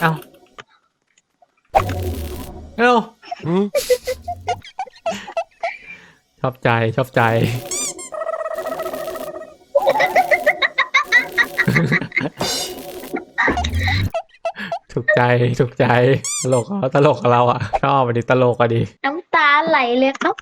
เอ้าเอ้าอืมชอบใจชอบใจถูกใจถูกใจตลกเหรอตลกกับเราอะชอบอันนี้ตลกอะดิน้ำตาไหลเลยครับ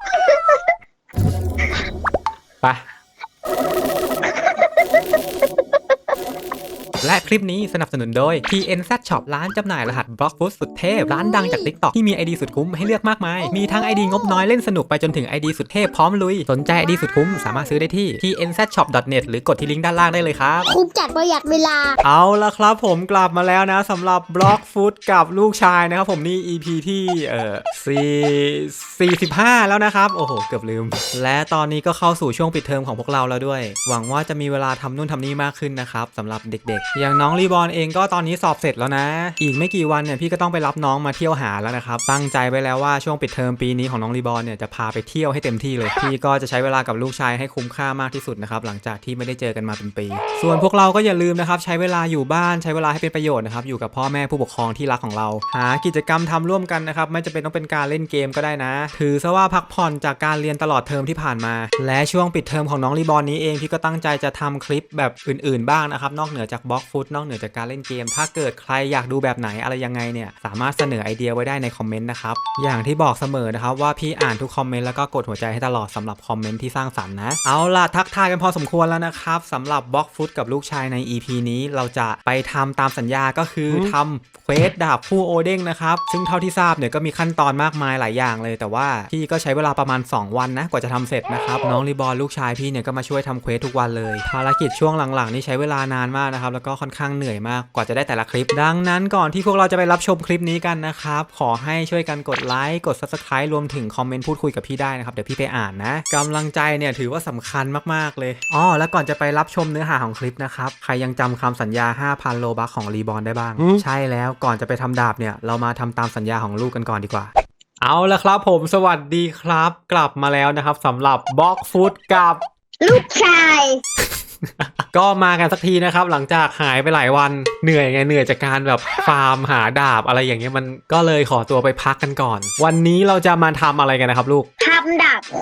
และคลิปนี้สนับสนุนโดย TNZ Shop ร้านจำหน่ายรหัสบล็อกฟุตสุดเทพ ร้านดังจาก TikTok ที่มี ID สุดคุ้มให้เลือกมากมาย มีทั้ง ID งบน้อยเล่นสนุกไปจนถึง ID สุดเทพพร้อมลุย สนใจ ID สุดคุ้มสามารถซื้อได้ที่ tnzshop.net หรือกดที่ลิงก์ด้านล่างได้เลยครับ คุ้มจัดประหยัดเวลา เอาละครับผมกลับมาแล้วนะสำหรับบล็อกฟุตกับลูกชายนะครับผมนี่ EP ที่เอ่อ4 45 แล้วนะครับโอ้โหเกือบลืม และตอนนี้ก็เข้าสู่ช่วงปิดเทอมของพวกเราแล้วด้วย หวังว่าจะมีเวลาทำนู่นทำนี่มากขึ้นนะครับสำหรับเด็กๆอย่างน้องรีบอลเองก็ตอนนี้สอบเสร็จแล้วนะ อีกไม่กี่วันเนี่ยพี่ก็ต้องไปรับน้องมาเที่ยวหาแล้วนะครับตั้งใจไว้แล้วว่าช่วงปิดเทอมปีนี้ของน้องรีบอลเนี่ยจะพาไปเที่ยวให้เต็มที่เลยพี่ก็จะใช้เวลากับลูกชายให้คุ้มค่ามากที่สุดนะครับหลังจากที่ไม่ได้เจอกันมาเป็นปี ส่วนพวกเราก็อย่าลืมนะครับใช้เวลาอยู่บ้านใช้เวลาให้เป็นประโยชน์นะครับอยู่กับพ่อแม่ผู้ปกครองที่รักของเรา หากิจกรรมทำร่วมกันนะครับไม่จำเป็นต้องเป็นการเล่นเกมก็ได้นะ ถือซะว่าพักผ่อนจากการเรียนตลอดเทอมที่ผ่านมา และช่วงปิดเทอมของน้องรีบอลนี้เองพี่ก็ตั้งใจจะทำคลิปแบบอื่น ๆ บ้างนะครับนอกเหนือจากบอกฟุตนอกเหนือจากการเล่นเกม ถ้าเกิดใครอยากดูแบบไหนอะไรยังไงเนี่ยสามารถเสนอไอเดียไว้ได้ในคอมเมนต์นะครับอย่างที่บอกเสมอนะครับว่าพี่อ่านทุกคอมเมนต์แล้วก็กดหัวใจให้ตลอดสำหรับคอมเมนต์ที่สร้างสรรค์นะเอาล่ะทักทายกันพอสมควรแล้วนะครับสำหรับบล็อกฟุตกับลูกชายใน EP นี้เราจะไปทำตามสัญญาก็คือทำเควสดาบคู่โอเด้งนะครับซึ่งเท่าที่ทราบเนี่ยก็มีขั้นตอนมากมายหลายอย่างเลย แต่ว่าพี่ก็ใช้เวลาประมาณ 2 วันนะกว่าจะทำเสร็จนะครับน้องรีบอลลูกชายพี่เนี่ยก็มาช่วยทำเควสทุกวันเลย ภารกิจช่วงหลังๆนี่ใช้เวลานานมากนะครับแล้วก็ค่อนข้างเหนื่อยมากกว่าจะได้แต่ละคลิป ดังนั้นก่อนที่พวกเราจะไปรับชมคลิปนี้กันนะครับ ขอให้ช่วยกันกดไลค์กด subscribe รวมถึงคอมเมนต์พูดคุยกับพี่ได้นะครับ เดี๋ยวพี่ไปอ่านนะกำลังใจเนี่ยถือว่าสำคัญมากๆเลยอ๋อแล้วก่อนจะไปรับชมเนื้อหาของคลิปนะครับใครยังจำคำสัญญา 5,000 โลบัคของรีบอลได้บ้าง ใช่แล้วก่อนจะไปทำดาบเนี่ยเรามาทำตามสัญญาของลูกกันก่อนดีกว่าเอาละครับผมสวัสดีครับ กลับมาแล้วนะครับสำหรับบล็อกฟุตกับ ลูกชาย ก็มากันสักทีนะครับ หลังจากหายไปหลายวันเหนื่อยไงเหนื่อยจากการแบบฟาร์มหาดาบอะไรอย่างเงี้ยมันก็เลยขอตัวไปพักกันก่อน วันนี้เราจะมาทำอะไรกันนะครับลูก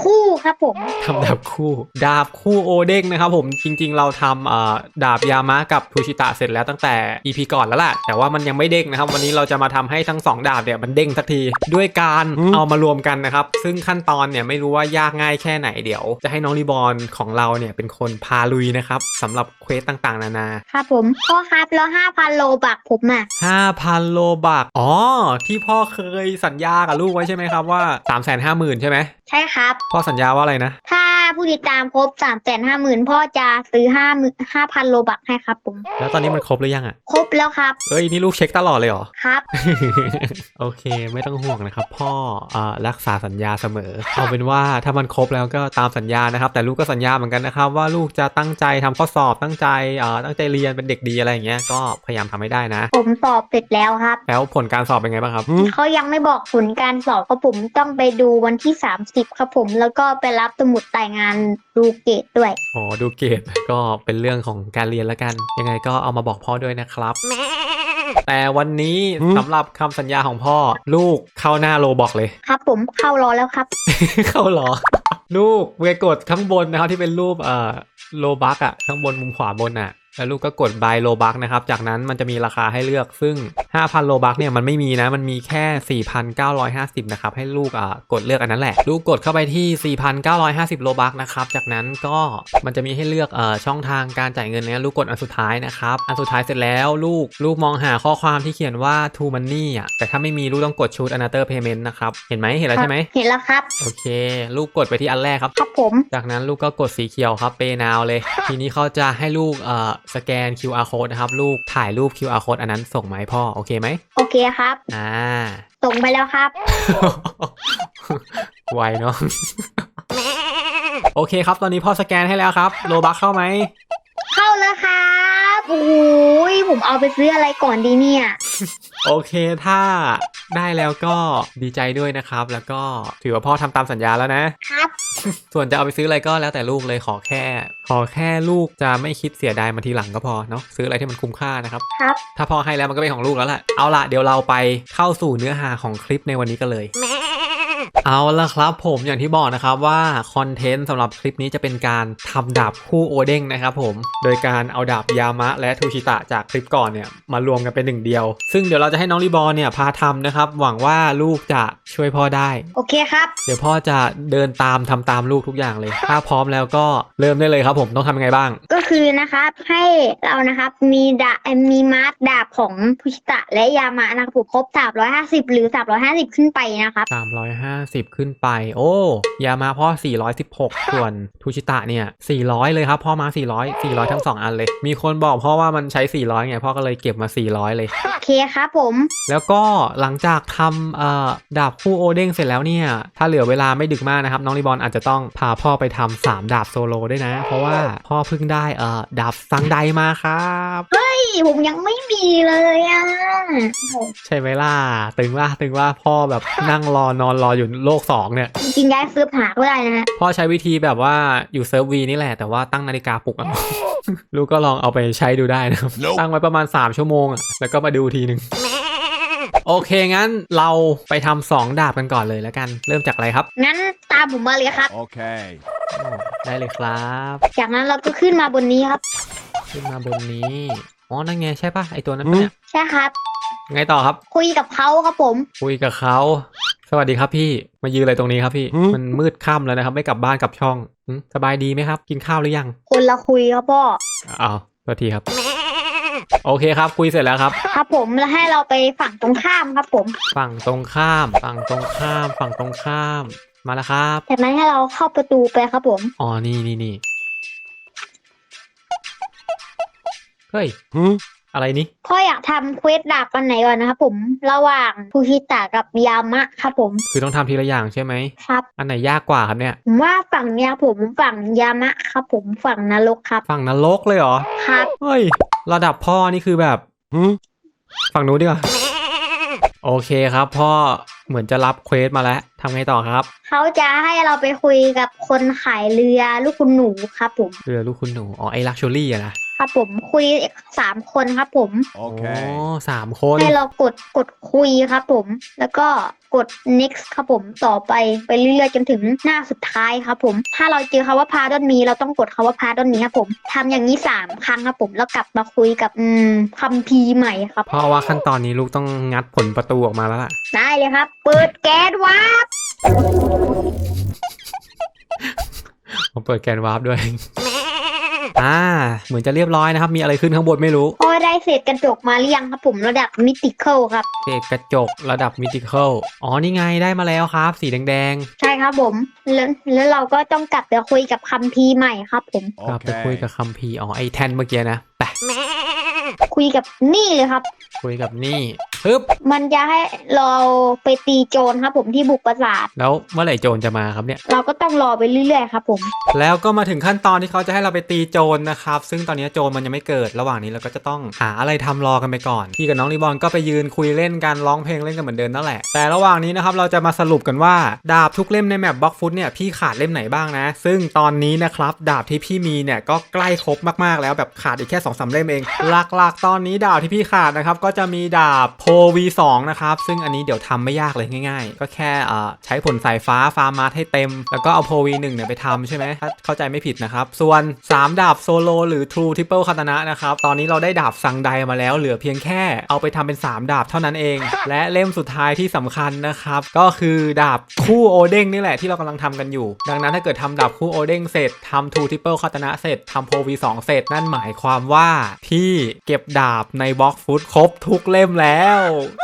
คู่ครับผมทำดาบคู่ ดาบคู่โอเด้งนะครับผมจริงๆ เราทำเอ่อดาบยามะกับทูชิตะเสร็จแล้วตั้งแต่ EP ก่อนแล้วแหละแต่ว่ามันยังไม่เด้งนะครับ วันนี้เราจะมาทำให้ทั้งสองดาบเนี่ยมันเด้งสักทีด้วยการเอามารวมกันนะครับ ซึ่งขั้นตอนเนี่ยไม่รู้ว่ายากง่ายแค่ไหนเดี๋ยว จะให้น้องรีบอลของเราเนี่ยเป็นคนพาลุยนะครับสำหรับเควสต่างๆ นานาครับผมพ่อครับแล้วห้าพันโลบักผมอะ5,000โลบักอ๋อที่พ่อเคยสัญญากับลูกไว้ใช่ไหมครับว่า350,000ใช่ไหมใช่ครับพ่อสัญญาว่าอะไรนะ ถ้าผู้ติดตามครบสามแสนห้าหมื่นพ่อจะซื้อห้าหมื่นห้าพันโลบักให้ครับผม แล้วตอนนี้มันครบหรือยังอะครบแล้วครับ เอ้ยนี่ลูกเช็คตลอดเลยเหรอ ครับ โอเค ไม่ต้องห่วงนะครับ พ่ออารักษาสัญญาเสมอ เอาเป็นว่าถ้ามันครบแล้วก็ตามสัญญานะครับ แต่ลูกก็สัญญาเหมือนกันนะครับ ว่าลูกจะตั้งใจทำข้อสอบตั้งใจอ่าตั้งใจเรียนเป็นเด็กดีอะไรอย่างเงี้ยก็พยายามทำให้ได้นะ ผมสอบเสร็จแล้วครับ แล้วผลการสอบเป็นไงบ้างครับ เขายังไม่บอกผลการสอบครับผมต้องไปดูวันที่ 30 ครับผมแล้วก็ไปรับสมุดรายงานดูเกรดด้วย อ๋อดูเกรดก็เป็นเรื่องของการเรียนแล้วกัน ยังไงก็เอามาบอกพ่อด้วยนะครับ แต่วันนี้อืมสำหรับคำสัญญาของพ่อ ลูกเข้าหน้าโลบอกเลย ครับ ผมเข้ารอแล้วครับ เข้าเหรอลูกเวกดข้างบนนะครับที่เป็นรูปเอ่อโลบักอะข้างบนมุมขวาบนอะ แล้วลูกก็กด buy โลบักนะครับ จากนั้นมันจะมีราคาให้เลือกซึ่ง 5,000 โลบักเนี่ยมันไม่มีนะ มันมีแค่ 4,950 นะครับ ให้ลูกอะกดเลือกอันนั้นแหละ ลูกกดเข้าไปที่ 4,950 โลบักนะครับ จากนั้นก็มันจะมีให้เลือกเอ่อช่องทางการจ่ายเงินเนี่ยลูกกดอันสุดท้ายนะครับ อันสุดท้ายเสร็จแล้วลูกลูกมองหาข้อความที่เขียนว่า to money อะ แต่ถ้าไม่มีลูกต้องกด choose another payment นะครับ เห็นไหมเห็นแล้วใช่ไหมเห็นแล้วครับ โอเค ลูกกดไปที่อันแรกครับ ครับผม จากนั้นลูกก็กดสีเขียวครับ Pay now เลย ทีนี้เขาจะให้ลูกเอ่อสแกน QR code นะครับ ลูกถ่ายรูป QR code อันนั้นส่งมาให้พ่อ โอเคไหม โอเคครับ อ่า ส่งไปแล้วครับ ไวเนาะ โอเคครับ ตอนนี้พ่อสแกนให้แล้วครับ โลบักเข้าไหม เข้าแล้วครับโอ้ยผมเอาไปซื้ออะไรก่อนดีเนี่ย โอเค ถ้าได้แล้วก็ดีใจด้วยนะครับ แล้วก็ถือว่าพ่อทำตามสัญญาแล้วนะ ครับ ส่วนจะเอาไปซื้ออะไรก็แล้วแต่ลูกเลยขอแค่ ขอแค่ลูกจะไม่คิดเสียดายมาทีหลังก็พอเนาะซื้ออะไรที่มันคุ้มค่านะครับ ครับ ถ้าพ่อให้แล้วมันก็เป็นของลูกแล้วแหละเอาละเดี๋ยวเราไปเข้าสู่เนื้อหาของคลิปในวันนี้กันเลย เอาละครับผมอย่างที่บอกนะครับว่าคอนเทนต์สำหรับคลิปนี้จะเป็นการทำดาบคู่โอเด้งนะครับผมโดยการเอาดาบยามะและทูชิตะจากคลิปก่อนเนี่ยมารวมกันเป็นหนึ่งเดียว ซึ่งเดี๋ยวเราจะให้น้องรีบอลเนี่ยพาทำนะครับ หวังว่าลูกจะช่วยพ่อได้ โอเคครับ เดี๋ยวพ่อจะเดินตามทำตามลูกทุกอย่างเลย ถ้าพร้อมแล้วก็เริ่มได้เลยครับผมต้องทำยังไงบ้าง ก็คือนะครับให้เรานะครับมีดาบมีมาร์คดาบของพุชิตะและยามะนะครับผมครบ350 หรือ 350 ขึ้นไปนะครับ350ขึ้นไป โอ้ยามาพ่อ 416 ส่วนทูชิตะเนี่ย 400 เลยครับ พ่อมา 400 400 ทั้ง 2 อันเลย มีคนบอกพ่อว่ามันใช้ 400 ไง พ่อก็เลยเก็บมา 400 เลย โอเคครับผม แล้วก็หลังจากทำเอ่อดาบคู่โอเด้งเสร็จแล้วเนี่ย ถ้าเหลือเวลาไม่ดึกมากนะครับ น้องรีบอลอาจจะต้องพาพ่อไปทำสามดาบโซโลด้วยนะ เพราะว่าพ่อเพิ่งได้เอ่อดาบซังไดมาครับนี่ ผมยังไม่มีเลยอะโอ้โหใช่ไหมล่ะตึงว่าตึงว่าพ่อแบบนั่งรอนอนรออยู่โลกสองเนี่ย จริงๆย้ายเซิร์ฟหาก็ได้นะฮะพ่อใช้วิธีแบบว่าอยู่เซิร์ฟวีนี่แหละแต่ว่าตั้งนาฬิกาปลุกอะลูกก็ลองเอาไปใช้ดูได้นะครับ Nope ตั้งไว้ประมาณ 3 ชั่วโมงอะแล้วก็มาดูทีหนึ่งโอเคงั้นเราไปทำสองดาบกันก่อนเลยแล้วกัน เริ่มจากอะไรครับงั้นตามผมมาเลยครับ Okay. โอ้ได้เลยครับ จากนั้นเราก็ขึ้นมาบนนี้ครับ ขึ้นมาบนนี้ อ๋อนั่นไงใช่ปะไอตัวนั้นปะเนี่ยใช่ครับ ไงต่อครับ คุยกับเขาครับผม คุยกับเขาสวัสดีครับพี่มายืนอะไรตรงนี้ครับพี่หืมมันมืดค่ำแล้วนะครับ ไม่กลับบ้านกลับช่องหึสบายดีไหมครับ กินข้าวหรือยัง คนละคุยครับพ่ออ้าวโทษทีครับ โอเคครับ คุยเสร็จแล้วครับ ครับผมแล้วให้เราไปฝั่งตรงข้ามครับผม ฝั่งตรงข้าม ฝั่งตรงข้าม ฝั่งตรงข้ามมาแล้วครับจากนั้นให้เราเข้าประตูไปครับผมอ๋อนี่นี่นี่ ฮ้ย Hmm? อะไรนี่พ่ออยากทำเควสดาบอันไหนก่อนนะครับผมระหว่างฟูชิตะกับยามะครับผม คือต้องทำทีละอย่างใช่ไหมครับ อันไหนยากกว่าครับเนี่ยผมว่าฝั่งเนี้ยผมฝั่งยามะครับผมฝั่งนรกครับ ฝั่งนรกเลยเหรอครับเฮ้ยระดับพ่อนี่คือแบบ Hmm? ฝั่งนู้นดีกว่าโอเคครับพ่อเหมือนจะรับเควสมาแล้วทำไงต่อครับ เขาจะให้เราไปคุยกับคนขายเรือลูกคุณหนูครับผม เรือลูกคุณหนู อ๋อไอ้ลักชัวรี่อะนะ ครับผมคุยสามคนครับผมอ๋อ Okay. สามคน ให้เรากดกดคุยครับผม แล้วก็กด next ครับผมต่อไปไปเรื่อยๆจนถึงหน้าสุดท้ายครับผม ถ้าเราเจอคาว่า pardon me เราต้องกดคาว่า pardon me ครับผมทำอย่างนี้สามครั้งครับผม แล้วกลับมาคุยกับอืมคัมภีร์ใหม่ครับเพราะว่าขั้นตอนนี้ลูกต้องงัดผลประตูออกมาแล้วล่ะ ได้เลยครับ เปิดแก๊สวาร์ปผมเปิดแกนวาร์ปด้วย อ่า เหมือนจะเรียบร้อยนะครับ มีอะไรขึ้นข้างบนไม่รู้พอได้เศษกระจกมาหรือยังครับผมระดับมิติเคิลครับ เศษกระจกระดับมิติค l อ๋อ นี่ไงได้มาแล้วครับ สีแดงใช่ครับผมแล้วแล้วเราก็ต้องกลับไปคุยกับคัมภีร์ใหม่ครับผม ๆกลับไปคุย Okay. กับคัมภีร์อ๋อไอแทนเมื่อกี้นะไป คุยกับนี่เลยครับ คุยกับนี่ฮึบมันจะให้เราไปตีโจรครับ ผมที่บุกปราสาทแล้วเมื่อไหร่โจรจะมาครับเนี่ย เราก็ต้องรอไปเรื่อยๆครับ ผม แล้วก็มาถึงขั้นตอนที่เขาจะให้เราไปตีโจรนะครับ ซึ่งตอนนี้โจรมันยังไม่เกิด ระหว่างนี้เราก็จะต้องหาอะไรทำรอกันไปก่อน พี่กับน้องรีบอลก็ไปยืนคุยเล่นกันร้องเพลงเล่นกันเหมือนเดิมนั่นแหละ แต่ระหว่างนี้นะครับเราจะมาสรุปกันว่าดาบทุกเล่มในแมปบล็อกฟุตเนี่ยพี่ขาดเล่มไหนบ้างนะ ซึ่งตอนนี้นะครับดาบที่พี่มีเนี่ยก็ใกล้ครบมากๆแล้วแบบขาดอีกแค่2อสเล่มเองหลักๆ ตอนนี้ดาบที่พี่ขาดนะครับ ก็จะมีดาบโพ V2 นะครับ ซึ่งอันนี้เดี๋ยวทำไม่ยากเลยง่าย ๆ ก็แค่เอ่อใช้ผลสายฟ้าฟาร์มาร์ให้เต็ม แล้วก็เอาโพ V1 เนี่ยไปทำใช่ไหมถ้าเข้าใจไม่ผิดนะครับ ส่วน 3 ดาบโซโลหรือ True Triple คาตนะนะครับ ตอนนี้เราได้ดาบซังไดมาแล้วเหลือเพียงแค่เอาไปทำเป็น 3 ดาบเท่านั้นเอง และเล่มสุดท้ายที่สำคัญนะครับ ก็คือดาบคู่โอเด้งนี่แหละที่เรากำลังทำกันอยู่ ดังนั้นถ้าเกิดทำดาบคู่โอเด้งเสร็จทำ True Triple คาตนะเสร็จทำโพ V2 เสร็จนั่นหมายความว่าพี่เก็บดาบในบล็อกฟุตครบทุกเล่มแล้ว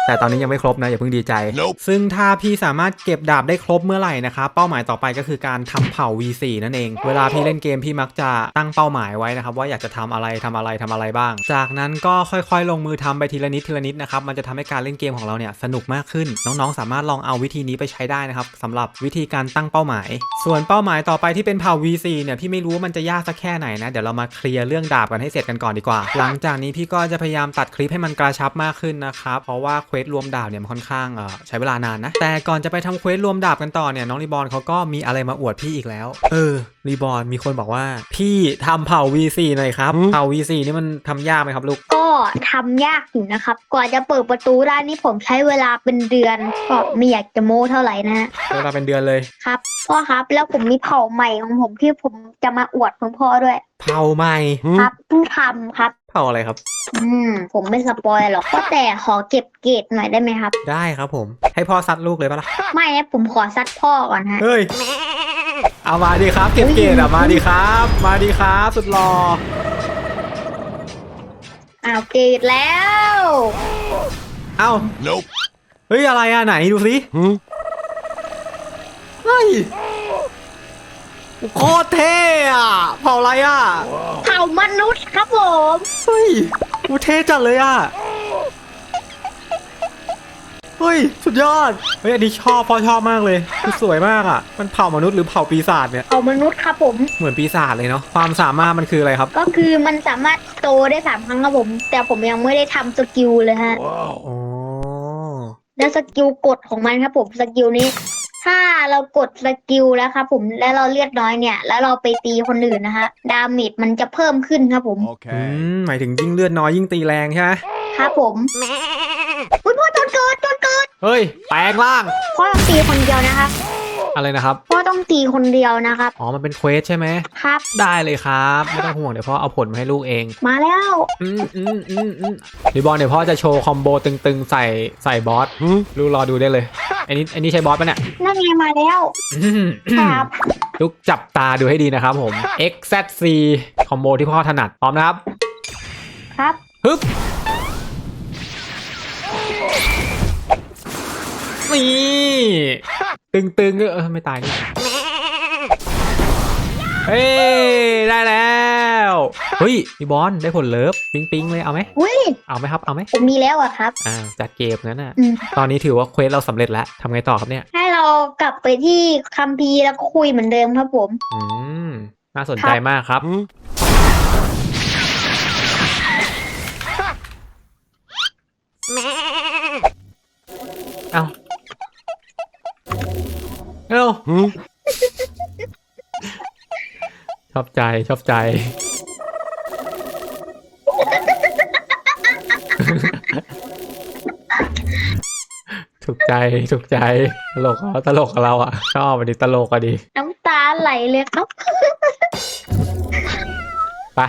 แต่ตอนนี้ยังไม่ครบนะอย่าเพิ่งดีใจ Nope ซึ่งถ้าพี่สามารถเก็บดาบได้ครบเมื่อไหร่นะครับเป้าหมายต่อไปก็คือการทำเผ่า V4 นั่นเอง เวลาพี่เล่นเกมพี่มักจะตั้งเป้าหมายไว้นะครับว่าอยากจะทำอะไรทำอะไรทำอะไรบ้าง จากนั้นก็ค่อยๆ ลงมือทำไปทีละนิดทีละนิดนะครับมันจะทำให้การเล่นเกมของเราเนี่ยสนุกมากขึ้น น้องๆ สามารถลองเอาวิธีนี้ไปใช้ได้นะครับสำหรับวิธีการตั้งเป้าหมาย ส่วนเป้าหมายต่อไปที่เป็นเผ่า V4 เนี่ยพี่ไม่รู้ว่ามันจะยากสักแค่ไหนนะเดี๋ยวเรามาเคลียร์เรื่องดาบกันให้เสร็จกันก่อนดีกว่า หลังจากนี้นี้พี่ก็จะพยายามตัดคลิปให้มันกระชับมากขึ้นนะครับ เพราะว่าเควสรวมดาบเนี่ยมันค่อนข้างเอ่อใช้เวลานานนะ แต่ก่อนจะไปทำเควสรวมดาบกันต่อเนี่ยน้องรีบอลเขาก็มีอะไรมาอวดพี่อีกแล้ว เออรีบอลมีคนบอกว่า พี่ทำเผ่า V4 หน่อยครับเผ่า V4 นี่มันทำยากไหมครับลูกก็ทำยากอยู่นะครับ กว่าจะเปิดประตูได้นี่ผมใช้เวลาเป็นเดือนก็ไม่อยากจะโม้เท่าไหร่นะฮะเวลาเป็นเดือนเลยครับพ่อครับแล้วผมมีเผ่าใหม่ของผมที่ผม จะมาอวดคุณพ่อด้วย เผ่าใหม่ครับเพิ่งทำครับ เผ่าอะไรครับ อืม ผมไม่สปอยหรอกก็แต่ขอเก็บเกรดหน่อยได้ไหมครับ ได้ครับผม ให้พ่อซัดลูกเลยปะล่ะ ไม่นะผมขอซัดพ่อก่อนฮะ เฮ้ย เอามาดีครับ เก็บเกรดอะมาดีครับ มาดีครับ สุดหล่ออ้าวเกรดแล้ว เอ้า Nope. เฮ้ยอะไรอะไหนดูสิเฮ้ย โคตรเท่อะเผาอะไรอะเผ่ามนุษย์ครับผมเฮ้ยกูเท่จัดเลยอะเฮ้ยสุดยอดเฮ้ยอันนี้ชอบพ่อชอบมากเลยคือสวยมากอะ มันเผ่ามนุษย์หรือเผ่าปีศาจเนี่ยเผ่ามนุษย์ครับผม เหมือนปีศาจเลยเนาะความสามารถมันคืออะไรครับ ก็คือมันสามารถโตได้สามครั้งครับผม แต่ผมยังไม่ได้ทำสกิลเลยฮะ Wow. อ๋อแล้วสกิลกดของมันครับผมสกิลนี้ ถ้าเรากดสกิลแล้วครับผมแล้วเราเลือดน้อยเนี่ย แล้วเราไปตีคนอื่นนะฮะดาเมจมันจะเพิ่มขึ้นครับผม อื Okay. มหมายถึงยิ่งเลือดน้อยยิ่งตีแรงใช่ไหมครับผมอุ้ยพ่อจนเกิดจนเกิดเฮ้ยแปลงร่างพ่อต้องตีคนเดียวนะครับ อะไรนะครับ พ่อต้องตีคนเดียวนะครับ อ๋อ มันเป็นเควสใช่ไหม ครับ ได้เลยครับ ไม่ต้องห่วงเดี๋ยวพ่อเอาผลมาให้ลูกเอง มาแล้วอืมอืมอืมอืมรีบอลเดี๋ยวพ่อจะโชว์คอมโบตึงๆ ใส่ใส่บอสลูกรอดูได้เลย อันนี้อันนี้ใช่บอสปะเนี่ยนั่นไงมาแล้วอืมครับลูกจับตาดูให้ดีนะครับผม XZC คอมโบที่พ่อถนัด พร้อมนะครับ ครับ ฮึบ นี่ ตึงๆเออไม่ตายนี่เฮ้ยได้แล้ว เฮ้ยพี่บอลได้ผลเลิฟปิ๊งปิ๊งๆเลยเอาไหมอุ้ยเอาไหมครับเอาไหมผมมีแล้วอะครับ อ่าจัดเกมนั้นน่ะ อืม ตอนนี้ถือว่าเควสเราสำเร็จแล้วทำไงต่อครับเนี่ย ให้เรากลับไปที่คัมภีร์แล้วก็คุยเหมือนเดิมครับผม อืม น่าสนใจมากครับ เอา เอ้าชอบใจชอบใจ ถูกใจถูกใจ ตลกเขาตลกกับเราอะ ชอบอันนี้ตลกอะดิน้ำตาไหลเลยครับไป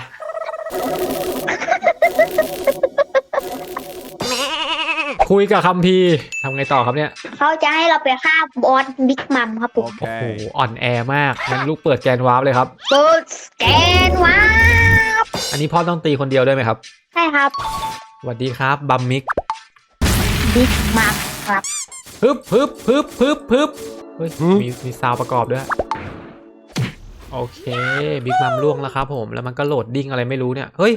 คุยกับคัมพีร์ทำไงต่อครับเนี่ย เขาจะให้เราไปฆ่าบอสบิ๊กมัมครับผมโอ้โห Okay. อ่อนแอมากงั้นลูกเปิดแกนวาร์ปเลยครับเปิดสแกนว้าบอันนี้พ่อต้องตีคนเดียวด้วยไหมครับใช่ครับสวัสดีครับบัมมิกบิ๊กมัมครับ ฮึบฮึบฮึบฮึบฮึบเฮ้ยฮึบมีมีซาวประกอบด้วย โอเคบิ๊กมัมล่วงแล้วครับผมแล้วมันก็โหลดดิ้งอะไรไม่รู้เนี่ย เฮ้ย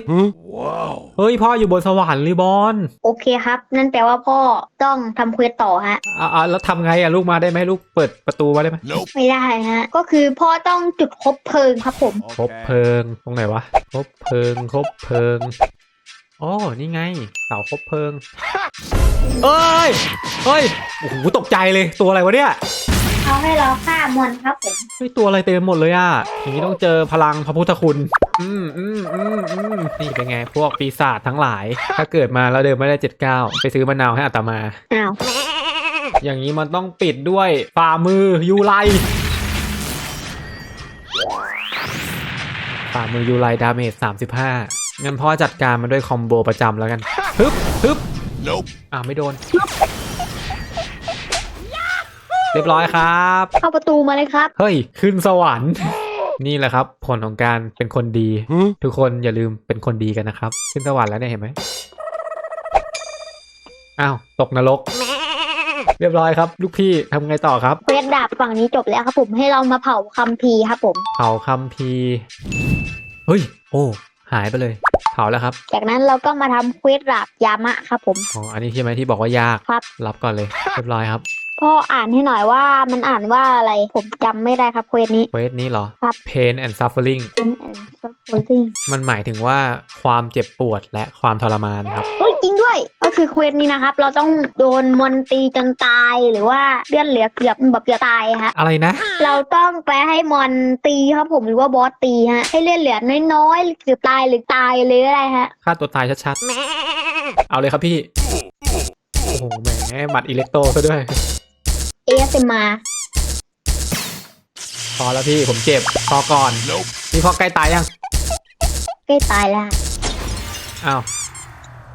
Wow. เฮ้ยพ่ออยู่บนสวรรค์รีบอลโอเคครับ นั่นแปลว่าพ่อต้องทำเควสต่อฮะอ่าแล้วทำไงอะลูกมาได้ไหมลูกเปิดประตูมาได้ไหม Nope. ไม่ได้ฮะก็คือพ่อต้องจุดคบเพลิงครับผมครบเพลิงตรงไหนวะครบเพลิงครบเพลิงอ๋อนี่ไงเสาครบเพลิงเอ้ยเฮ้ยโอ้โหตกใจเลยตัวอะไรวะเนี่ย เขาให้เราฆ่ามอนครับผมเฮ้ยตัวอะไรเต็มหมดเลยอะอย่างนี้ต้องเจอพลังพระพุทธคุณ อืมอืมอืมอืมนี่เป็นไงพวกปีศาจทั้งหลาย ถ้าเกิดมาแล้วเดินไม่ได้เจ็ดเก้าไปซื้อมะนาวให้อัตมา อ้าวอย่างนี้มันต้องปิดด้วยฝ่ามือยูไลฝ่ามือยูไลดาเมจสามสิบห้างั้นพ่อจัดการมันด้วยคอมโบประจำแล้วกันฮึบฮึบ Nope. อ่าไม่โดนเรียบร้อยครับ เข้าประตูมาเลยครับ เฮ้ย ขึ้นสวรรค์ นี่แหละครับ ผลของการเป็นคนดี ทุกคนอย่าลืมเป็นคนดีกันนะครับ ขึ้นสวรรค์แล้วเนี่ยเห็นไหมอ้าวตกนรก เรียบร้อยครับ ลูกพี่ทำไงต่อครับเควสดาบฝั่งนี้จบแล้วครับผมให้เรามาเผาคัมภีร์ครับผม เผาคัมภีร์เฮ้ย โอ้ หายไปเลย เผาแล้วครับ จากนั้นเราก็มาทำเควสดาบยามะครับผม อ๋อ อันนี้ใช่ไหมที่บอกว่ายาก ครับ รับก่อนเลย เรียบร้อยครับ พ่ออ่านให้หน่อยว่ามันอ่านว่าอะไรผมจำไม่ได้ครับเควสนี้ เควสนี้เหรอ ครับ pain and suffering Pain and suffering มันหมายถึงว่าความเจ็บปวดและความทรมานครับ เฮ้ยจริงด้วย ก็คือเควสนี้นะครับ เราต้องโดนมอนตีจนตายหรือว่าเลื่อนเหลือเกือบแบบเกือบตายฮะ อะไรนะ เราต้องไปให้มอนตีครับผมหรือว่าบอสตีฮะ ให้เลื่อนเหลือน้อยๆหรือตายหรือตายเลยอะไรฮะ ฆ่าตัวตายชัดๆ เอาเลยครับพี่ โอ้โหแหมหมัดอิเล็กโตซะด้วย เอสมาพอแล้วพี่ผมเจ็บพอก่อนนี่พอใกล้ตายยังใกล้ตายแล้วฮะอ้าว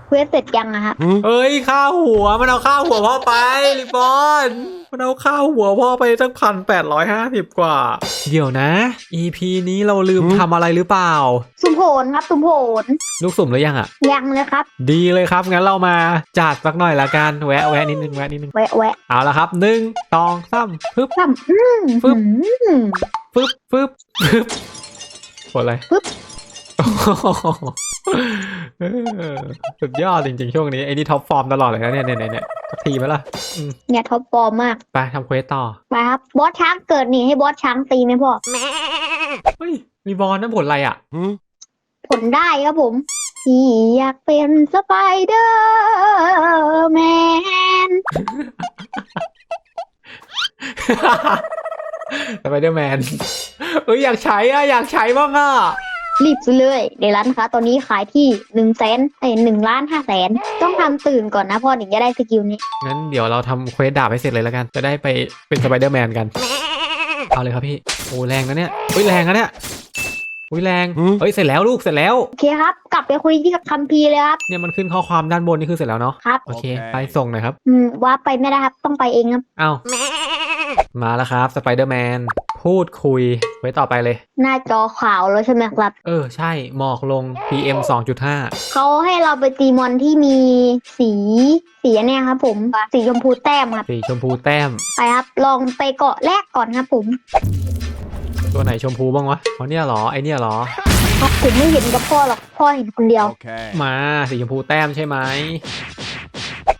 เควสเสร็จยังอะครับ เอ้ยข้าหัวมันเอาข้าหัวพ่อไปลิบอน มันเอาข้าหัวพ่อไปตั้งพันแปดร้อยห้าสิบกว่า เดี๋ยวนะ EP นี้เราลืมทำอะไรหรือเปล่า สุมโผนครับสุมโผนลูกสุ่มหรือยังอะ ยังเลยครับ ดีเลยครับ งั้นเรามาจัดสักหน่อยละกันแวะแวะนิดนึงแวะนิดนึงแวะแวะเอาละครับหนึ่งสองสามปึ๊บซ้ำอืมฟึบอืมปึ๊บปึ๊บปึ๊บกดอะไรปึ๊บโอ้โหเออ สุดยอดจริงๆ ช่วงนี้ไอ้นี่ท็อปฟอร์มตลอดเลยนะเนี่ยเนี่ยเนี่ยเนี่ยสักทีไหมล่ะเนี่ยท็อปฟอร์มมาก ไปทำเควสต่อ ไปครับ บอสช้างเกิดนี่ให้บอสช้างตีไหมพ่อ เฮ้ย มีบอลนั่นผลอะไรอะผลได้ครับผมที่อยากเป็นสไปเดอร์แมน สไปเดอร์แมน เอ้ยอยากใช้อะ อยากใช้บ้างอะ รีบซื้อเลยในร้านค้าตอนนี้ขายที่หนึ่งแสนเอ้หนึ่งล้านห้าแสนต้องทำตื่นก่อนนะพ่อถึงจะได้สกิลนี้ งั้นเดี๋ยวเราทำเควสดาบให้เสร็จเลยแล้วกัน จะได้ไปเป็นสไปเดอร์แมนกัน เอาเลยครับพี่ โอ้แรงนะเนี่ยอุ้ยแรงนะเนี่ยอุ้ยแรงเฮ้ยเสร็จแล้วลูกเสร็จแล้ว โอเคครับ กลับไปคุยที่คัมภีร์เลยครับ เนี่ยมันขึ้นข้อความด้านบนนี่คือเสร็จแล้วเนาะ ครับ โอเคโอเคไปส่งหน่อยครับ อืมว่าไปไม่ได้ครับ ต้องไปเองครับ เอ้า มาแล้วครับสไปเดอร์แมนพูดคุยไว้ต่อไปเลย หน้าจอขาวแล้วใช่ไหมครับ เออ ใช่ หมอกลง PM 2.5 เขาให้เราไปตีมอนที่มีสีสีอันเนี่ยครับ ผม สีชมพูแต้มครับ สีชมพูแต้ม ไปครับ ลองไปเกาะแรกก่อนครับผม ตัวไหนชมพูบ้างวะอ๋อเนี่ยเหรอ ไอเนี่ยเหรอผมไม่เห็นกับพ่อหรอก พ่อเห็นคนเดียว Okay. มา สีชมพูแต้มใช่ไหม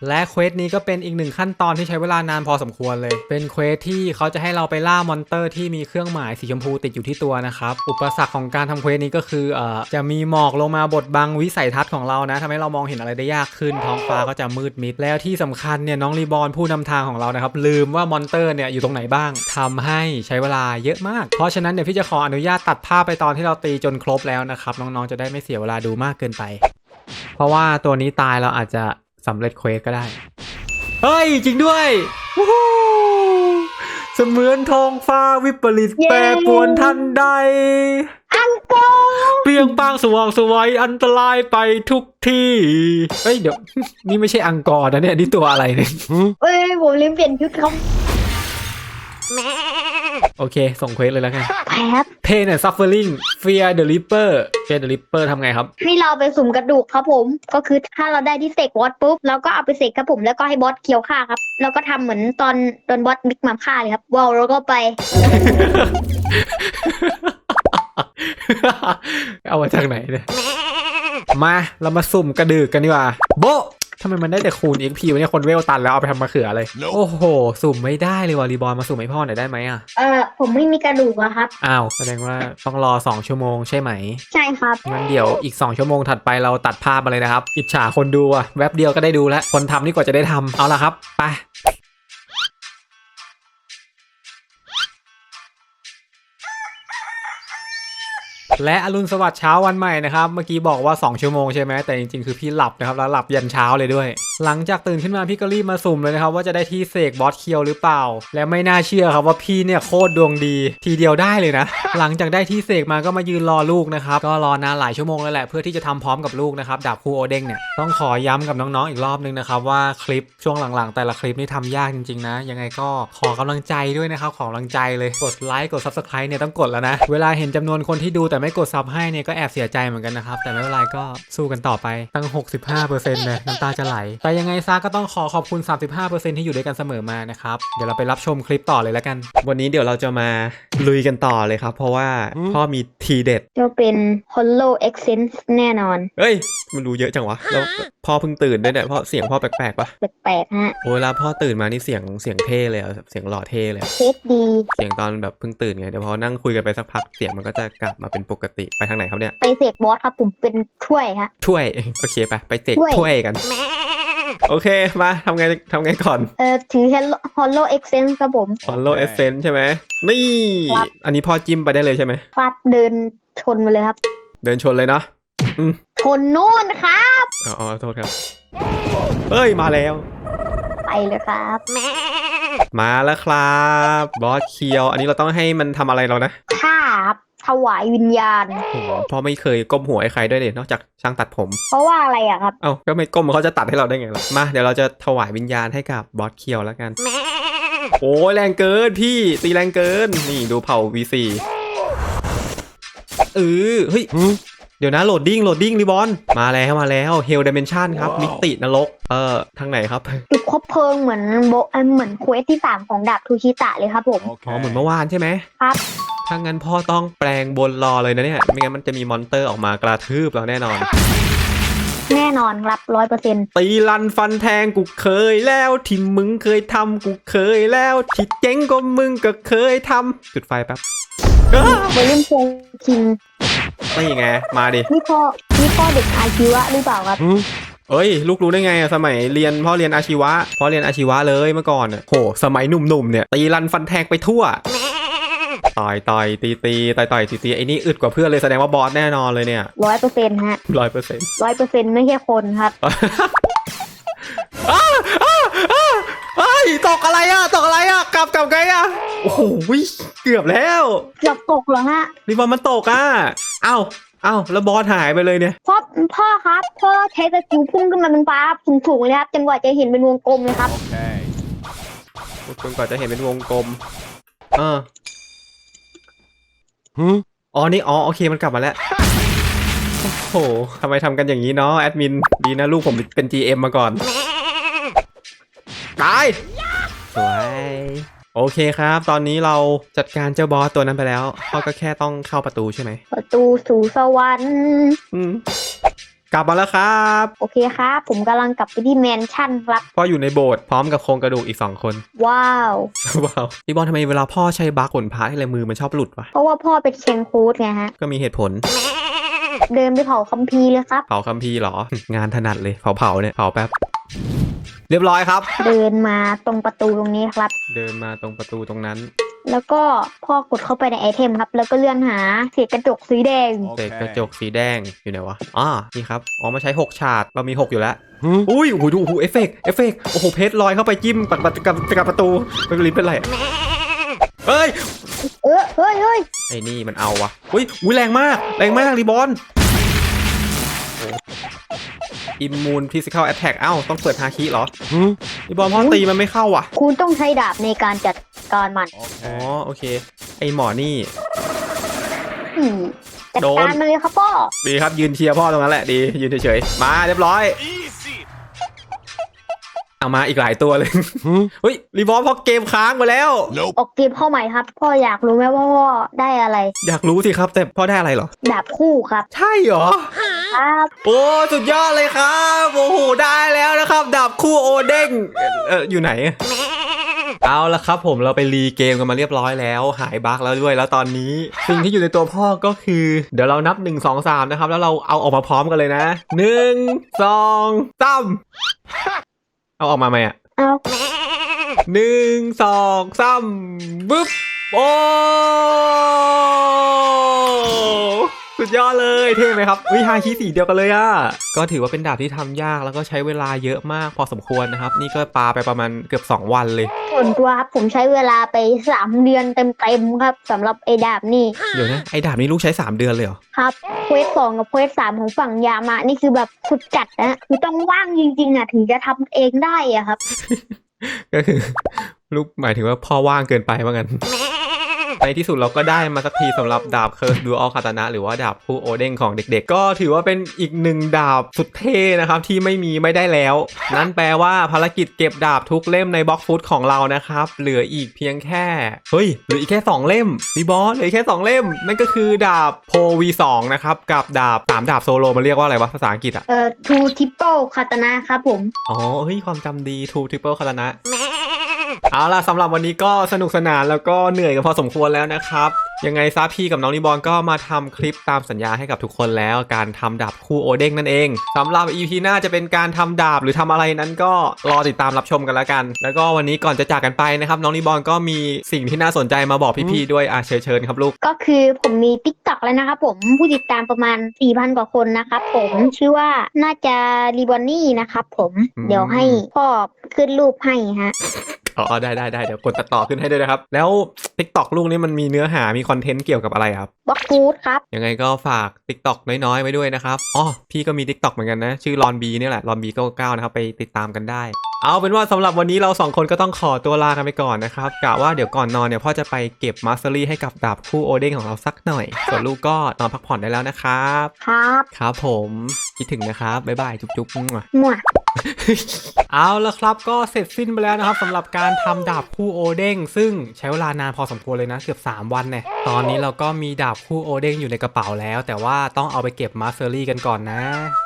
และเควสนี้ก็เป็นอีกหนึ่งขั้นตอนที่ใช้เวลานานพอสมควรเลย เป็นเควสที่เขาจะให้เราไปล่ามอนเตอร์ที่มีเครื่องหมายสีชมพูติดอยู่ที่ตัวนะครับ อุปสรรคของการทำเควสนี้ก็คือเอ่อจะมีหมอกลงมาบดบังวิสัยทัศน์ของเรานะทำให้เรามองเห็นอะไรได้ยากขึ้น ท้องฟ้าก็จะมืดมิด แล้วที่สำคัญเนี่ยน้องรีบอลผู้นำทางของเรานะครับลืมว่ามอนเตอร์เนี่ยอยู่ตรงไหนบ้างทำให้ใช้เวลาเยอะมาก เพราะฉะนั้นเดี๋ยวพี่จะขออนุญาตตัดภาพไปตอนที่เราตีจนครบแล้วนะครับน้องๆจะได้ไม่เสียเวลาดูมากเกินไป เพราะว่าตัวนี้ตายเราอาจจะ สำเร็จเควสก็ได้ เฮ้ย จริงด้วยวู้ฮู้เสมือนทองฟ้าวิปริตเย้แปรปรวนทันใด อังกอร์เปรียงปางสว่างสวัยอันตรายไปทุกที่ เฮ้ย เดี๋ยว นี่ไม่ใช่อังกอร์นะเนี่ย นี่ตัวอะไรเนี่ย เอ้ยผมลืมเปลี่ยนชุดเขา โอเค ส่งเควสเลยแล้วกันแพ้ครับ Pain and Suffering Fear the Reaper Fear the Reaper ทำไงครับ ให้เราไปสุ่มกระดูกครับผม ก็คือถ้าเราได้ที่เสกบอสปุ๊บเราก็เอาไปเสกครับผมแล้วก็ให้บอสเคียวฆ่าครับ แล้วก็ทำเหมือนตอนตอนบอสบิ๊กมัมฆ่าเลยครับว้าวแล้วก็ไป เอามาจากไหนเนี่ยมา เรามาสุ่มกระดืกกันดีกว่า โบะ ทำไมมันได้แต่คูณ XP วะเนี่ยคนเวลตันแล้วเอาไปทำมะเขือเลย Nope โอ้โห สุ่มไม่ได้เลยว่ะรีบอลมาสุ่มให้พ่อหน่อยได้ไหมอะ เออผมไม่มีกระดูกอะครับ อ้าวแสดงว่าต้องรอ 2 ชั่วโมงใช่ไหม ใช่ครับ งั้นเดี๋ยวอีก 2 ชั่วโมงถัดไปเราตัดภาพมาเลยนะครับ อิจฉาคนดูอะแวบเดียวก็ได้ดูแล้ว คนทำนี่กว่าจะได้ทำเอาละครับ ไป และอรุณสวัสดิ์เช้าวันใหม่นะครับ เมื่อกี้บอกว่า 2 ชั่วโมงใช่ไหมแต่จริงๆ คือพี่หลับนะครับ แล้วหลับยันเช้าเลยด้วย หลังจากตื่นขึ้นมาพี่ก็รีบมาสุ่มเลยนะครับว่าจะได้ที่เสกบอสเคียวหรือเปล่า และไม่น่าเชื่อครับว่าพี่เนี่ยโคตรดวงดี ทีเดียวได้เลยนะ หลังจากได้ที่เสกมาก็มายืนรอลูกนะครับก็รอนานหลายชั่วโมงแล้วแหละเพื่อที่จะทำพร้อมกับลูกนะครับดาบคู่โอเด้งเนี่ยต้องขอย้ำกับน้องๆอีกรอบนึงนะครับว่าคลิปช่วงหลังๆ แต่ละคลิปนี่ทำยากจริงๆนะ ยังไงก็ขอกำลังใจด้วยนะครับขอกำลังใจเลยกดไลค์กด subscribe เนี่ยต้องกดแล้วนะ เวลาเห็นจำนวนคนที่ดูแต่ไม่กดซับให้เนี่ยก็แอบเสียใจเหมือนกันนะครับแต่ไม่เป็นไรก็สู้กันต่อไปตั้ง 65%เลยน้ำตาจะไหลแต่ยังไงซะก็ต้องขอขอบคุณ 35%ที่อยู่ด้วยกันเสมอมานะครับ เดี๋ยวเราไปรับชมคลิปต่อเลยแล้วกัน วันนี้เดี๋ยวเราจะมาลุยกันต่อเลยครับ เพราะว่าพ่อมีทีเด็ดจะเป็น Hollow Accent แน่นอน เฮ้ย มันรู้เยอะจังวะ แล้วพ่อเพิ่งตื่นด้วยเนี่ยพ่อเสียงพ่อแปลกๆปะแปลกๆฮะโอ้เวลาพ่อตื่นมานี่เสียงเสียงเท่เลยอะเสียงหล่อเท่เลยอะเทสดี เสียงตอนแบบเพิ่งตื่นไงเดี๋ยวพอนั่งคุยกันไปสักพักเสียงมันก็จะกลับมาเป็นปกติไปทางไหนครับเนี่ยไปเสกบอสครับผมเป็นช่วยฮะช่วย โอเคไปไปเตะช่วย ถ้วยกัน โอเคมาทำไงทำไงก่อน เอ่อถือ Hello- Hollow Accent ครับผม Follow Essence ใช่ไหมนี่ ครับ อันนี้พ่อจิ้มไปได้เลยใช่ไหม ฟาดเดินชนมาเลยครับ เดินชนเลยเนาะชนนู่นครับ อ๋ออ๋อโทษครับ เอ้ยมาแล้ว ไปเลยครับ มาแล้วครับ บอสเคียว อันนี้เราต้องให้มันทำอะไรเรานะข้าครับถ วายวิญญาณโอ้โหพ่อไม่เคยก้มหัวให้ใครด้วยเลยนอกจากช่างตัดผม เพราะว่าอะไรอะครับ เอ้าก็ไม่ก้มเขาจะตัดให้เราได้ไงล่ะมาเดี๋ยวเราจะถวายวิญญาณให้กับบอสเคียวแล้วกัน โอ้ยแรงเกินพี่ตีแรงเกิน นี่ดูเผ่า V4 เออเฮ้ย เดี๋ยวนะโหลดดิ้งโหลดดิ้งรีบอน มาแล้วมาแล้วเฮลดิเมนชันครับ มิตินรก เออทางไหนครับ จุดคบเพลิงเหมือนโบเอ่อเหมือนเควสที่สามของดาบทูชิตะเลยครับผม อ๋อ เหมือนเมื่อวานใช่ไหมครับ ถ้างั้นพ่อต้องแปลงบนรอเลยนะเนี่ย ไม่งั้นมันจะมีมอนเตอร์ออกมากระทืบเราแน่นอน แน่นอนครับร้อยเปอร์เซ็นต์ตีลันฟันแทงกูเคยแล้วที่มึงเคยทำกูเคยแล้วที่เจ๊งก็มึงก็เคยทำจุดไฟแป๊บอ้าเบลลิมโฟคิงนี่ไง มาดินี่พ่อนี่พ่อเด็กอาชีวะหรือเปล่าครับเอ้ย ลูกรู้ได้ไงอะสมัยเรียนพ่อเรียนอาชีวะพ่อเรียนอาชีวะเลยเมื่อก่อนอะโห สมัยหนุ่มๆเนี่ยตีลันฟันแทงไปทั่ว ต่อยต่อยตีตีต่อยต่อยตีตีไอ้นี่อึดกว่าเพื่อนเลยแสดงว่าบอสแน่นอนเลยเนี่ยร้อยเปอร์เซ็นต์ฮะร้อยเปอร์เซ็นต์ร้อยเปอร์เซ็นต์ไม่ใช่คนครับเฮ้ยตกอะไรอะตกอะไรอะกลับกลับไงอะโอ้โหเกือบแล้วเกือบตกเหรอฮะรีบอลมันตกอะเอ้าเอ้าแล้วบอสหายไปเลยเนี่ยพ่อพ่อครับพ่อใช้สกิลพุ่งขึ้นมาเป็นฟ้าสูงๆเลยครับจนกว่าจะเห็นเป็นวงกลมเลยครับจนกว่าจะเห็นเป็นวงกลม เออ อ๋อ นี่อ๋อ โอเค มันกลับมาแล้ว โอ้โหทำไมทำกันอย่างนี้เนาะ แอดมิน ดีนะลูกผมเป็น GM มาก่อน ตาย สวย โอเคครับ ตอนนี้เราจัดการเจ้าบอสตัวนั้นไปแล้วพ่อก็แค่ต้องเข้าประตูใช่ไหม ประตูสู่สวรรค์ อืม กลับมาแล้วครับ โอเคครับ ผมกำลังกลับไปที่แมนชั่นครับพ่ออยู่ในโบสถ์พร้อมกับโครงกระดูกอีกสองคน ว้าว ว้าวพี่บอลทำไมเวลาพ่อใช้บัคขนพระที่ไรมือมันชอบหลุดวะ เพราะว่าพ่อเป็นเชงคูดไงฮะ ก็มีเหตุผล เดินไปเผาคัมภีร์เลยครับ เผาคัมภีร์เหรอ งานถนัดเลยเผาเผาๆเนี่ยเผาแป๊บ เรียบร้อยครับ เดินมาตรงประตูตรงนี้ครับ เดินมาตรงประตูตรงนั้น แล้วก็พ่อกดเข้าไปในไอเทมครับ แล้วก็เลื่อนหาเศษกระจกสีแดง เศษกระจกสีแดงอยู่ไหนวะอ่านี่ครับอ๋อมาใช้6ฉาดเรามี 6 อยู่แล้วอุ้ยโอ้โหดูโอ้โหเอฟเฟกต์เอฟเฟกต์โอ้โหเพชรลอยเข้าไปจิ้มปัดปัดกับกับประตูเป็นลิ้นเป็นไรอะเฮ้ยเออเฮ้ยเฮ้ยไอ้นี่มันเอาวะอุ้ยอุ้ยแรงมาก แรงมากรีบอลอิมมูนฟิสิก a ลแอ t แทกเอ้า ต้องเปิดฮาคิเหรอรีบอลพ่อตีมันไม่เข้าอะ คุณต้องใช้ดาบในการจัด การมันอ๋อ โอเค ไอหมอนี่ อืมจัดโดน การมันเลยครับพ่อ ดีครับยืนเชียร์พ่อตรงนั้นแหละดี ยืนเฉยๆ มาเรียบร้อย เอามาอีกหลายตัวเลย เฮ้ยรีบอลพอเกมค้างไปแล้ว ออกเกมเข้าใหม่ครับ พ่ออยากรู้ไหมว่าพ่อได้อะไร อยากรู้สิครับ แต่พ่อได้อะไรเหรอ ดาบคู่ครับ ใช่เหรอ ครับโอ้สุดยอดเลยครับโอ้โหได้แล้วนะครับดาบคู่โอเด้งเอ่อเอออยู่ไหน เอาละครับผมเราไปรีเกมกันมาเรียบร้อยแล้ว หายบั๊กแล้วด้วยแล้วตอนนี้ สิ่งที่อยู่ในตัวพ่อก็คือ เดี๋ยวเรานับ 1 2 3 นะครับ แล้วเราเอาออกมาพร้อมกันเลยนะ 1 2 3 เอาออกมาไหมอะเอาหนึ่งสองสามบึ๊บโอ้ สุดยอดเลยเท่ไหมครับวิฮาคีสีเดียวกันเลยอะก็ถือว่าเป็นดาบที่ทำยากแล้วก็ใช้เวลาเยอะมากพอสมควรนะครับ นี่ก็ปาไปประมาณเกือบ 2 วันเลยส่วนตัวครับผมใช้เวลาไปสามเดือนเต็มๆครับสำหรับไอ้ดาบนี่เดี๋ยวนะไอ้ดาบนี้ลูกใช้ 3 เดือนเลยเหรอครับเควสสองกับเควสสามของฝั่งยามานี่คือแบบสุดจัดนะคือต้องว่างจริงๆอะถึงจะทำเองได้อะครับ ก็คือลูกหมายถึงว่าพ่อว่างเกินไปว่างั้น ในที่สุดเราก็ได้มาสักทีสำหรับดาบเคิร์สดูอัลคาตานะหรือว่าดาบคู่โอเด้งของเด็กๆ ก็ถือว่าเป็นอีกหนึ่งดาบสุดเท่นะครับที่ไม่มีไม่ได้แล้ว นั่นแปลว่าภารกิจเก็บดาบทุกเล่มในบล็อกฟุตของเรานะครับ เหลืออีกเพียงแค่ เฮ้ยเหลืออีกแค่ 2 เล่มมีบอสเหลืออีกแค่ 2 เล่ม นั่นก็คือดาบโพวีสองนะครับกับดาบสามดาบโซโลมันเรียกว่าอะไรวะภาษาอังกฤษอะเอ่อทูทิปเปิลคาตานะครับผม อ๋อเฮ้ยความจำดีทูทริปเปิลคารานะ เอาล่ะสำหรับวันนี้ก็สนุกสนานแล้วก็เหนื่อยกันพอสมควรแล้วนะครับ ยังไงซะพี่กับน้องนิบอลก็มาทำคลิปตามสัญญาให้กับทุกคนแล้ว การทำดาบคู่โอเด้งนั่นเองสำหรับ EP หน้าจะเป็นการทำดาบหรือทำอะไรนั้นก็รอติดตามรับชมกันแล้วกัน แล้วก็วันนี้ก่อนจะจากกันไปนะครับ น้องนิบอลก็มีสิ่งที่น่าสนใจมาบอกพี่ๆด้วยอะเชิญเชิญครับลูกก็คือผมมี t ิ k t o k แล้วนะครับผมผู้ติดตามประมาณ 4,000 กว่าคนนะครับผมชื่อว่าน่าจะรีบอนนี่นะครับผมอืมเดี๋ยวให้พ่อขึ้นรูปให้ฮะ อ๋อได้ได้ได้เดี๋ยวกดตัดต่อขึ้นให้ด้วยนะครับ แล้ว TikTok ลูกนี่มันมีเนื้อหามีคอนเทนต์เกี่ยวกับอะไรครับบล็อกฟูดครับ ยังไงก็ฝาก TikTok น้อยๆไว้ด้วยนะครับอ๋อพี่ก็มี TikTok เหมือนกันนะ ชื่อรอนบีนี่ยแหละรอนบี99นะครับไปติดตามกันได้ เอาเป็นว่าสำหรับวันนี้เราสองคนก็ต้องขอตัวลากันไปก่อนนะครับกะว่าเดี๋ยวก่อนนอนเนี่ยพ่อจะไปเก็บมาสเตอรี่ให้กับดาบคู่โอเด้งของเราสักหน่อย ส่วนลูกก็นอนพักผ่อนได้แล้วนะครับ ครับ ครับผมคิดถึงนะครับ บ๊ายบาย จุ๊บๆมั่วมั่วเอาละครับก็เสร็จสิ้นไปแล้วนะครับสำหรับการทำดาบคู่โอเด้งซึ่งใช้เวลานานพอสมควรเลยนะเกือบ3 วันเนี่ยตอนนี้เราก็มีดาบคู่โอเด้งอยู่ในกระเป๋าแล้ว แต่ว่าต้องเอาไปเก็บมาสเตอรี่กันก่อนนะ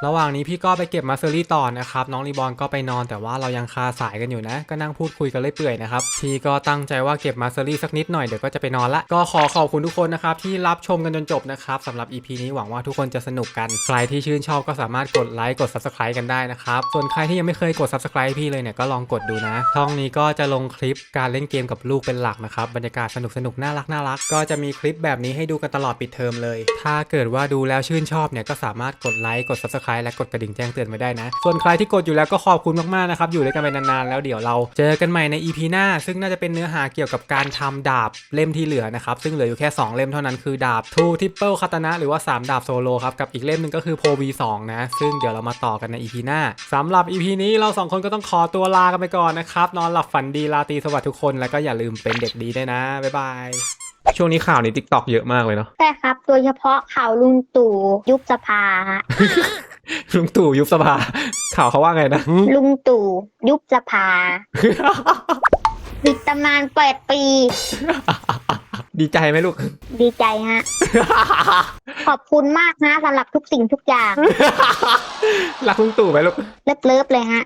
ระหว่างนี้พี่ก็ไปเก็บมาสเตอรี่ต่อนะครับน้องรีบอลก็ไปนอนแต่ว่าเรายังคาสายกันอยู่นะ ก็นั่งพูดคุยกันเรื่อยเปื่อยนะครับพี่ก็ตั้งใจว่าเก็บมาสเตอรี่สักนิดหน่อยเดี๋ยวก็จะไปนอนละก็ขอขอบคุณทุกคนนะครับที่รับชมกันจนจบนะครับสำหรับ EP นี้หวังว่าทุกคนจะสนุกกันใครที่ชื่นชอบก็สามารถกดไลค์กด subscribe กันได้นะครับส่วนใครที่ยังไม่เคยกด subscribe พี่เลยเนี่ยก็ลองกดดูนะช่องนี้ก็จะลงคลิปการเล่นเกมกับลูกเป็นหลักนะครับบรรยากาศสนุกสนุกน่ารักน่ารักก็จะมีคลิปแบบนี้ให้ดูกันตลอดปิดเทอมเลย ถ้าเกิดว่าดูแล้วชื่นชอบเนี่ยก็สามารถกดไลค์กด subscribe และกดกระดิ่งแจ้งเตือนไว้ได้นะ ส่วนใครที่กดอยู่แล้วก็ขอบคุณมากๆนะครับอยู่ด้วยกันไปนานๆแล้วเดี๋ยวเราเจอกันใหม่ใน EP หน้า ซึ่งน่าจะเป็นเนื้อหาเกี่ยวกับการทำดาบเล่มที่เหลือนะครับ ซึ่งเหลืออยู่แค่ 2 เล่มเท่านั้นคือดาบ Two Triple Katana หรือว่า 3 ดาบโซโลครับ กับอีกเล่มหนึ่งก็คือ p o v 2นะ ซึ่งเดี๋ยวเรามาต่อกันใน EP หน้าสำหรับ EP นี้เราสองคนก็ต้องขอตัวลากันไปก่อนนะครับนอนหลับฝันดีราตรีสวัสดิ์ทุกคนแล้วก็อย่าลืมเป็นเด็กดีด้วยนะบ๊ายบายช่วงนี้ข่าวใน TikTok เยอะมากเลยเนาะ ใช่ครับ โดยเฉพาะข่าวลุงตู่ยุบสภาฮะ ลุงตู่ยุบสภา ข่าวเขาว่าไงนะ ลุงตู่ยุบสภาปิดตำนานแปดปี ดีใจไหมลูก ดีใจฮะ ขอบคุณมากนะสำหรับทุกสิ่งทุกอย่าง รักลุงตู่ไหมลูก เลิฟๆเลยฮะ